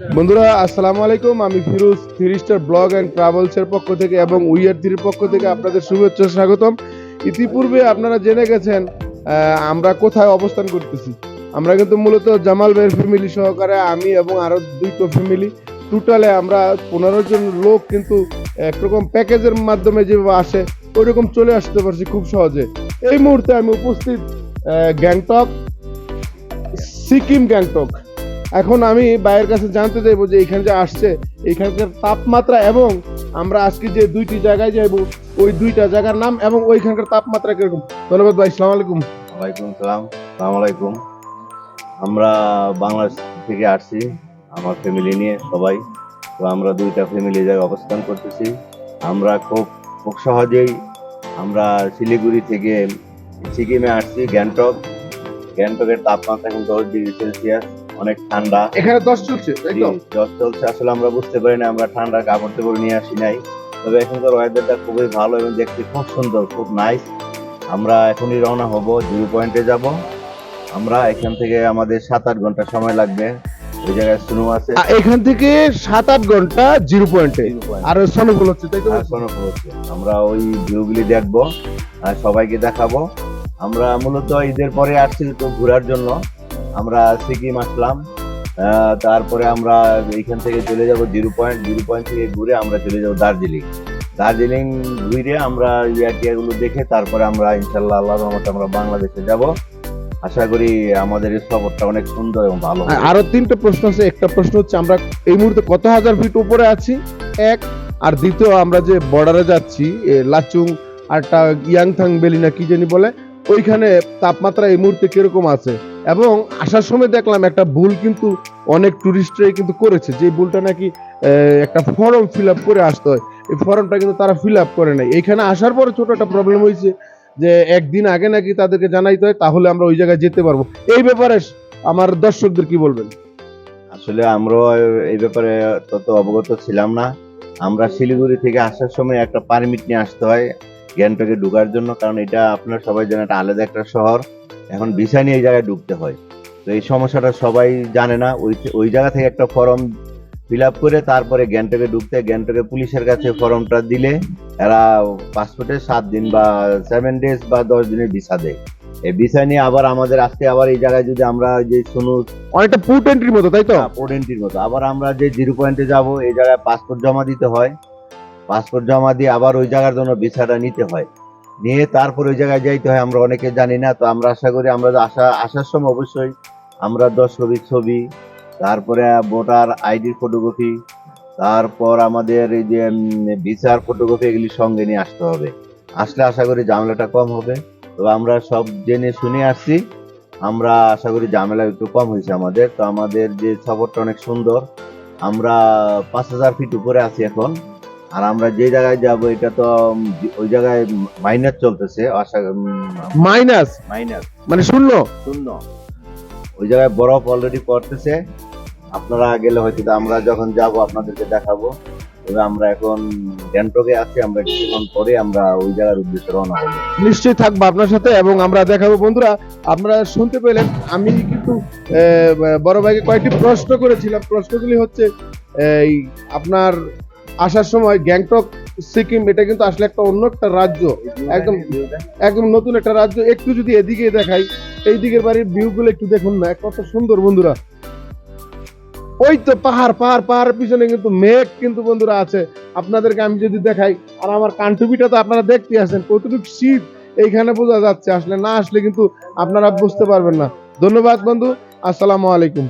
বন্ধুরা, আসসালামু আলাইকুম। আমি Firoz, three star blog and ট্রাভেলসের পক্ষ থেকে এবং উইয়ার থ্রির পক্ষ থেকে আপনাদের শুভেচ্ছা, স্বাগতম। ইতিপূর্বে আপনারা জেনে গেছেন আমরা কোথায় অবস্থান করতেছি। আমরা কিন্তু মূলত জামাল ভাইয়ের ফ্যামিলি সহকারে, আমি এবং আরও দুইটো ফ্যামিলি টোটালে আমরা পনেরো জন লোক কিন্তু একরকম প্যাকেজের মাধ্যমে যেভাবে আসে ওই রকম চলে আসতে পারছি খুব সহজে। এই মুহূর্তে আমি উপস্থিত গ্যাংটক, সিকিম গ্যাংটক। এখন আমি বাইরের কাছে জানতে চাইব যে এখানে যে আসছে, এখানকার তাপমাত্রা এবং আমরা আজকে যে দুইটি জায়গায় যাইবো, ওই দুইটা জায়গার নাম এবং ওইখানকার তাপমাত্রা কীরকম? ধন্যবাদ ভাই, সালাম আলাইকুম। ওয়ালাইকুম সালাম সালাম আলাইকুম। আমরা বাংলাদেশ থেকে আসছি, আমার ফ্যামিলি নিয়ে সবাই। তো আমরা দুইটা ফ্যামিলি জায়গায় অবস্থান করতেছি। আমরা খুব খুব সহজেই আমরা শিলিগুড়ি থেকে সিকিমে আসছি, গ্যাংটক। গ্যাংটকের তাপমাত্রা এখন দশ ডিগ্রি সেলসিয়াস। অনেক ঠান্ডা। এখানে দশ চলছে জ্বর চলছে আসলে আমরা বুঝতে পারি না আমরা ঠান্ডা কাপড় টাপড় নিয়ে আসি নাই। তবে এখনকার ওয়েদারটা খুবই ভালো এবং দেখতে খুব সুন্দর খুব নাইস আমরা এখনই রওনা হব জিরো পয়েন্টে যাব। আমরা এখান থেকে আমাদের সাত আট ঘণ্টা সময় লাগবে। ওই জায়গায় স্নো আছে। এখান থেকে সাত আট ঘণ্টা জিরো পয়েন্টে। আর সনফল হচ্ছে তাই তো? snowfall হচ্ছে। আমরা ওই ভিউগুলি দেখব আর সবাইকে দেখাবো। আমরা মূলত ঈদের পরে আসছি তো ঘোরার জন্য। আমরা সিকিম আসলাম তারপরে আমরা এখান থেকে চলে যাব জিরো পয়েন্ট জিরো পয়েন্ট থেকে ঘুরে আমরা চলে যাব দার্জিলিং। দার্জিলিং ঘুরে আমরা ইয়াটিয়াগুলো দেখে তারপরে আমরা ইনশাল্লাহ আল্লাহ রহমতে আমরা বাংলাদেশে যাব। আশা করি আমাদের এই সফরটা অনেক সুন্দর এবং ভালো। আরও তিনটা প্রশ্ন আছে। একটা প্রশ্ন হচ্ছে, আমরা এই মুহূর্তে কত হাজার ফিট উপরে আছি? এক। আর দ্বিতীয়, আমরা যে বর্ডারে যাচ্ছি লাচুং আর একটা ইয়াংথাং বেলি না কি জানি বলে ওইখানে তাপমাত্রা এই মুহূর্তে কীরকম আছে? এবং আসার সময় দেখলাম একটা ভুল কিন্তু অনেক টুরিস্টরাই কিন্তু করেছে। যে ভুলটা নাকি একটা ফর্ম ফিল আপ করে আসতে হয়। এই ফর্মটা কিন্তু তারা ফিল আপ করে নাই। এখানে আসার পরে ছোট একটা প্রবলেম হয়েছে যে একদিন আগে নাকি তাদেরকে জানাইতে হয়, তাহলে আমরা ওই জায়গায় যেতে পারব। এই ব্যাপারে আমার দর্শকদের কি বলবেন? আসলে আমরা এই ব্যাপারে তত অবগত ছিলাম না। আমরা শিলিগুড়ি থেকে আসার সময় একটা পারমিট নিয়ে আসতে হয়। গ্যাংটকে ঢোকার জন্য কারণ এটা আপনার সবাই জানেন এটা আলাদা একটা শহর। এখন ভিসা নিয়ে এই জায়গায় ঢুকতে হয়। তো এই সমস্যাটা সবাই জানে না। ওই ওই জায়গা থেকে একটা ফর্ম ফিল আপ করে তারপরে গ্যাংটকে ঢুকতে গ্যাংটকে পুলিশের কাছে ফর্মটা দিলে এরা পাসপোর্টে সাত দিন বা সেভেন ডেজ বা দশ দিনের ভিসা দেয়। এই ভিসা নিয়ে আবার আমাদের আজকে আবার এই জায়গায় যদি আমরা যে শুনু অনেকটা পুট এন্ট্রির মতো তাই তো? পোর্ট এন্ট্রির মতো। আবার আমরা যে জিরো পয়েন্টে যাব এই জায়গায় পাসপোর্ট জমা দিতে হয়। পাসপোর্ট জমা দিয়ে আবার ওই জায়গার জন্য ভিসাটা নিতে হয়। নিয়ে তারপর ওই জায়গায় যাইতে হয়, আমরা অনেকে জানি না, তো আমরা আশা করি আমরা আসা, আসার সময় অবশ্যই আমরা দশ কপি ছবি, তারপরে ভোটার আইডির ফটোকপি, তারপর আমাদের এই যে ভিসার ফটোকপি এগুলি সঙ্গে নিয়ে আসতে হবে। আসলে আশা করি ঝামেলাটা কম হবে, তো আমরা সব জেনে শুনে আসছি। আমরা আশা করি ঝামেলা একটু কম হয়েছে আমাদের, তো আমাদের যে সফরটা অনেক সুন্দর। আমরা পাঁচ হাজার ফিট উপরে আছি এখন আর আমরা যে জায়গায় যাব এটা তো ওই জায়গায় মাইনাস চলতেছে আশা মাইনাস মাইনাস মানে শূন্য? শূন্য। ওই জায়গায় বরফ অলরেডি পড়তেছে। আপনারা গেলে হয়তো আমরা যখন যাব আপনাদেরকে দেখাবো। তবে আমরা এখন গ্যাংটকে আছি আমরা কিছুক্ষণ পরে আমরা ওই জায়গার উদ্দেশ্যে রওনা হব। নিশ্চয়ই থাকব আপনার সাথে এবং আমরা দেখাবো বন্ধুরা আপনারা শুনতে পেলেন আমি কিন্তু বড় ভাইকে কয়েকটি প্রশ্ন করেছিলাম। প্রশ্নগুলি হচ্ছে এই আপনার আসার সময় গ্যাংটক, সিকিম, এটা কিন্তু আসলে একটা অন্য একটা রাজ্য। একদম একদম নতুন একটা রাজ্য। একটু যদি এদিকে দেখাই এই দিকের বাড়ির ভিউগুলো একটু দেখুন না, কত সুন্দর বন্ধুরা। ওই তো পাহাড় পাহাড়, পাহাড়ের পিছনে কিন্তু মেঘ কিন্তু বন্ধুরা আছে। আপনাদেরকে আমি যদি দেখাই, আর আমার কান্টুবিটা তো আপনারা দেখতে আছেন, কতটুকু শীত, এইখানে বোঝা যাচ্ছে। আসলে না আসলে কিন্তু আপনারা বুঝতে পারবেন না। ধন্যবাদ বন্ধু, আসসালামু আলাইকুম।